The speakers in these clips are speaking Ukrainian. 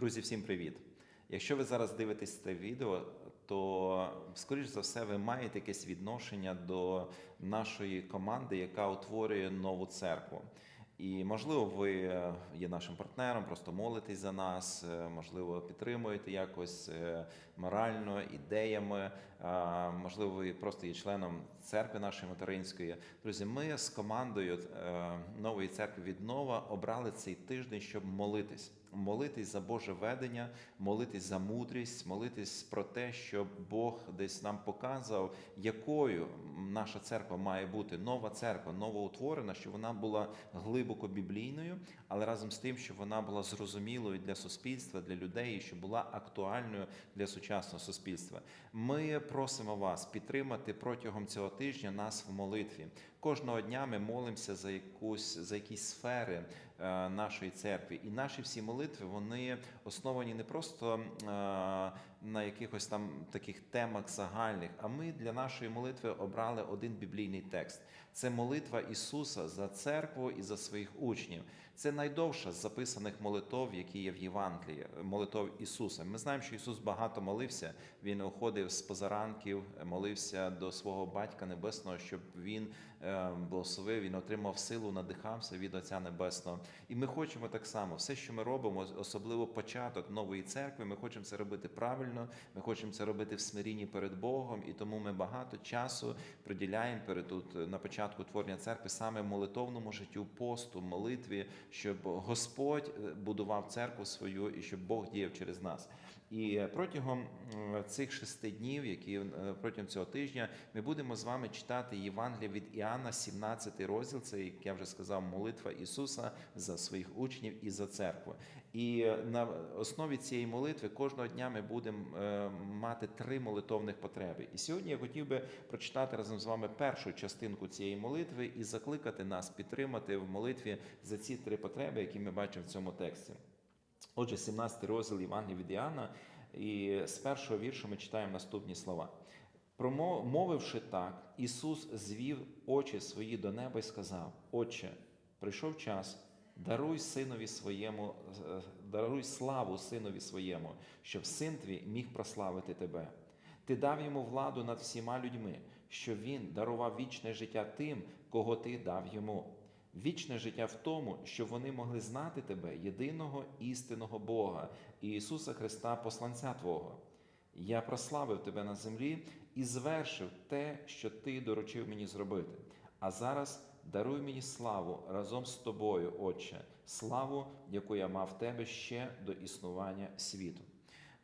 Друзі, всім привіт! Якщо ви зараз дивитесь це відео, то скоріш за все ви маєте якесь відношення до нашої команди, яка утворює нову церкву. І можливо, ви е, є нашим партнером, просто молитесь за нас, е, можливо, підтримуєте якось е, морально, ідеями. Можливо, ви просто є членом церкви нашої материнської. Друзі, ми з командою е, нової церкви віднова обрали цей тиждень, щоб молитись. Молитись за Боже ведення, молитись за мудрість, молитись про те, щоб Бог десь нам показав, якою наша церква має бути нова церква, новоутворена, щоб вона була глибоко біблійною, але разом з тим, щоб вона була зрозумілою для суспільства, для людей, і щоб була актуальною для сучасного суспільства. Ми просимо вас підтримати протягом цього тижня нас в молитві. Кожного дня ми молимося за якусь за якісь сфери е, нашої церкви, і наші всі молитви вони основані не просто е, на якихось там таких темах загальних. А ми для нашої молитви обрали один біблійний текст. Це молитва Ісуса за церкву і за своїх учнів. Це найдовша з записаних молитов, які є в Євангелії, молитов Ісуса. Ми знаємо, що Ісус багато молився. Він уходив з позаранків, молився до свого Батька Небесного, щоб він е, благословив, він отримав силу, надихався від Отця Небесного. І ми хочемо так само, все, що ми робимо, особливо початок нової церкви, ми хочемо це робити правильно, ми хочемо це робити в смирінні перед Богом, і тому ми багато часу приділяємо перед тут на початку творення церкви саме молитовному життю, посту, молитві, щоб Господь е, будував церкву свою і щоб Бог діяв через нас. І протягом цих шести днів, які е, протягом цього тижня, ми будемо з вами читати Євангелія від Іоанна, 17 розділ. Це, як я вже сказав, молитва Ісуса за своїх учнів і за церкву. І на основі цієї молитви кожного дня ми будемо е, мати три молитовних потреби. І сьогодні я хотів би прочитати разом з вами першу частинку цієї молитви і закликати нас підтримати в молитві за ці три потреби, які ми бачимо в цьому тексті. Отже, 17 розділ Євангелія від Іоанна, і з першого віршу ми читаємо наступні слова. Промовивши так, Ісус звів очі свої до неба і сказав: Отче, прийшов час, даруй синові своєму, е, даруй славу синові своєму, щоб син твій міг прославити тебе. Ти дав йому владу над всіма людьми, щоб він дарував вічне життя тим, кого ти дав йому. Вічне життя в тому, щоб вони могли знати тебе, єдиного істинного Бога і Ісуса Христа, посланця Твого. Я прославив тебе на землі і звершив те, що ти доручив мені зробити. А зараз даруй мені славу разом з тобою, Отче, славу, яку я мав в тебе ще до існування світу.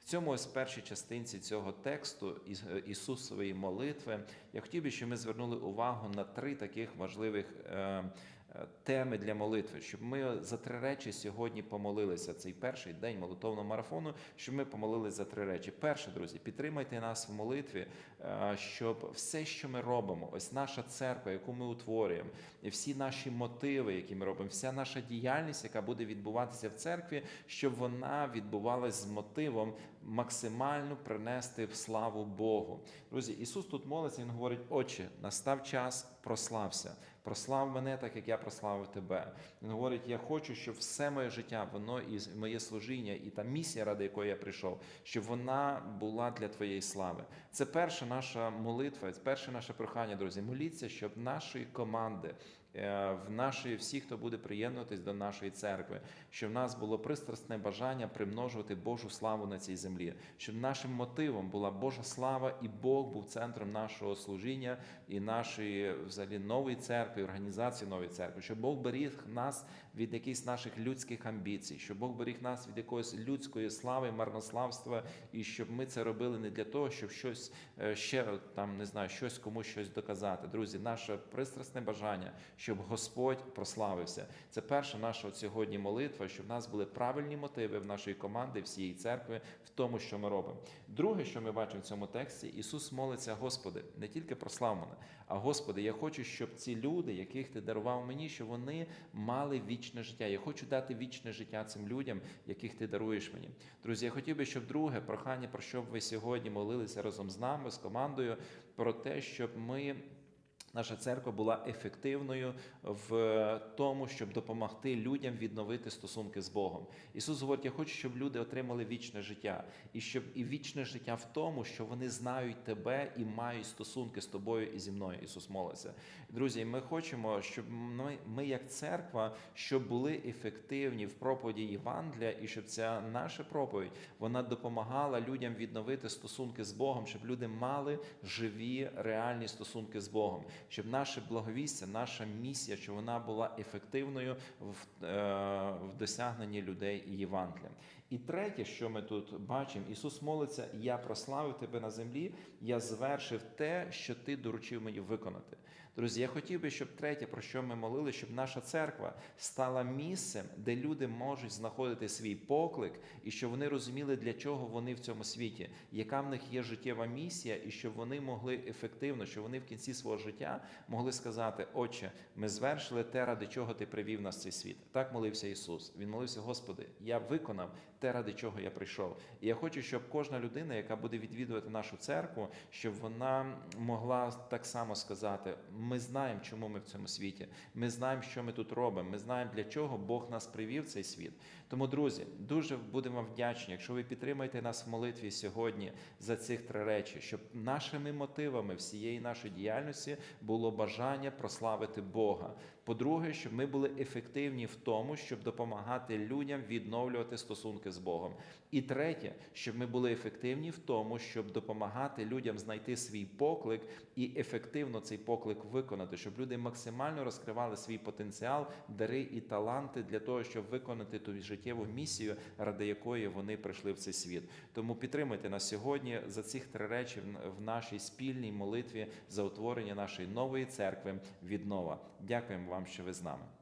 В цьому ось першій частинці цього тексту Іс- Ісусової молитви я хотів би, щоб ми звернули увагу на три таких важливих е, е, теми для молитви, щоб ми за три речі сьогодні помолилися цей перший день молитовного марафону, щоб ми помолилися за три речі. Перше, друзі, підтримайте нас в молитві, е, щоб все, що ми робимо, ось наша церква, яку ми утворюємо, і всі наші мотиви, які ми робимо, вся наша діяльність, яка буде відбуватися в церкві, щоб вона відбувалась з мотивом максимально принести в славу Богу. Друзі, Ісус тут молиться, Він говорить: Отче, настав час, прослався. Прослав мене так, як я прославив тебе. Він говорить: я хочу, щоб все моє життя, воно і моє служіння, і та місія, ради якої я прийшов, щоб вона була для твоєї слави. Це перша наша молитва, це перше наше прохання, друзі. Моліться, щоб нашої команди. Е, В нашої всі, хто буде приєднуватись до нашої церкви, щоб в нас було пристрасне бажання примножувати Божу славу на цій землі, щоб нашим мотивом була Божа слава, і Бог був центром нашого служіння і нашої взагалі нової церкви, організації нової церкви, щоб Бог беріг нас від якихось наших людських амбіцій, щоб Бог беріг нас від якоїсь людської слави, марнославства, і щоб ми це робили не для того, щоб щось е, ще там не знаю, щось комусь щось доказати. Друзі, наше пристрасне бажання, щоб Господь прославився. Це перша наша от сьогодні молитва, щоб в нас були правильні мотиви в нашої команди, всієї церкви, в тому, що ми робимо. Друге, що ми бачимо в цьому тексті, Ісус молиться, Господи, не тільки прослав мене, а Господи, я хочу, щоб ці люди, яких ти дарував мені, щоб вони мали вічне життя. Я хочу дати вічне життя цим людям, яких ти даруєш мені. Друзі, я хотів би, щоб друге прохання, про що б ви сьогодні молилися разом з нами, з командою, про те, щоб ми Наша церква була ефективною в тому, щоб допомогти людям відновити стосунки з Богом. Ісус говорить: я хочу, щоб люди отримали вічне життя, і щоб і вічне життя в тому, що вони знають тебе і мають стосунки з тобою і зі мною. Ісус молиться. Друзі, ми хочемо, щоб ми, ми як церква, щоб були ефективні в проповіді Євангелія, і щоб ця наша проповідь вона допомагала людям відновити стосунки з Богом, щоб люди мали живі реальні стосунки з Богом, щоб наше благовістя, наша місія, щоб вона була ефективною в, е, в досягненні людей Євангелія. І третє, що ми тут бачимо, Ісус молиться: Я прославив тебе на землі, я звершив те, що ти доручив мені виконати. Друзі, я хотів би, щоб третє, про що ми молили, щоб наша церква стала місцем, де люди можуть знаходити свій поклик, і щоб вони розуміли, для чого вони в цьому світі, яка в них є життєва місія, і щоб вони могли ефективно, щоб вони в кінці свого життя могли сказати: Отче, ми звершили те, ради чого ти привів нас в цей світ. Так молився Ісус. Він молився, Господи, я виконав те, ради чого я прийшов. І я хочу, щоб кожна людина, яка буде відвідувати нашу церкву, щоб вона могла так само сказати: ми знаємо, чому ми в цьому світі. Ми знаємо, що ми тут робимо. Ми знаємо, для чого Бог нас привів в цей світ. Тому, друзі, дуже будемо вдячні, якщо ви підтримаєте нас в молитві сьогодні за цих три речі, щоб нашими мотивами всієї нашої діяльності було бажання прославити Бога. По-друге, щоб ми були ефективні в тому, щоб допомагати людям відновлювати стосунки з Богом. І третє, щоб ми були ефективні в тому, щоб допомагати людям знайти свій поклик і ефективно цей поклик виконати, щоб люди максимально розкривали свій потенціал, дари і таланти для того, щоб виконати ту життєву місію, ради якої вони прийшли в цей світ. Тому підтримуйте нас сьогодні за цих три речі в нашій спільній молитві за утворення нашої нової церкви віднова. Дякуємо вам, що ви з нами.